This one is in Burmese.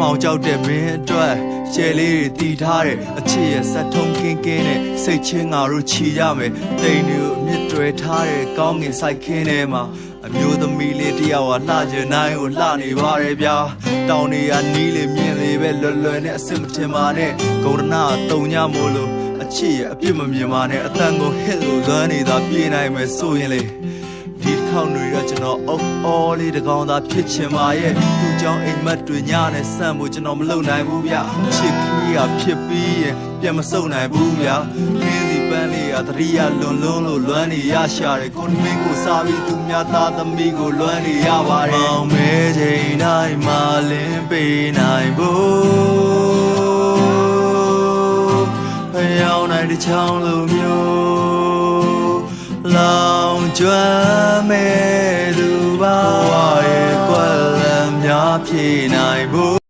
မောင်ကြောက်တဲ့မင်းအတွက်ရှယ်လေးတွေတီထားတဲ့အချစ်ရဲ့စက်ထုံးကင်းကင်းနဲ့စိတ်ချင်းငါတို့ချီရမယ်တိမ်တွေကိုအမြင့်တွဲထားတဲ့ကောင်းငင်ဆိုင်ခင်းထဲမှာအမျိုးသမီးလေးတယောက်ဟာလှချင်တိုင်းကိုလှနေပါတယ်ဗျာတောင်တွေကနီးလေမြင့်လေပဲလွယ်လွယ်နဲ့အစစ်မထင်ပါနဲ့ဂုံရနာတုံညမို့လို့အချစ်ရဲ့အပြစ်မမြင်ပါနဲ့အတန်ကိုဟစ်လို့လွမ်းနေတာပြေးနိုင်မယ်ဆိုရင်လေဒီတစ် ခေါက်တွေတော့ကျွန်တော်အုပ်အော်လေးတကောင်သာဖြစ်ချင်ပါရဲ့သူကြောင့်အိမ်မက်တွေညနဲ့ဆန့်ဖို့ကျွန်တော်မလုပ်နိုင်ဘူးဗျချစ်ခီးကဖြစ်ပြီးရင်ပြန်မစုံနိုင်ဘူးဗျခင်းစီပန်းလေးကသတိရလွန်လွန်းလို့လွမ်းနေရရှာတယ်ကိုနှမင်းကိုစားပြီးသူများသားသမီးကိုလွမ်းနေရပါတယ်မောင်မဲချိန်တိုင်းမှာလင်းပေးနိုင်ဖို့ဖျောင်းနိုင်တဲ့ချောင်းလိုမျိုးလောင် ကျွမ်းမဲ့သူပါရဲ့ကွက်လမ်းများပြေနိုင်ဖို့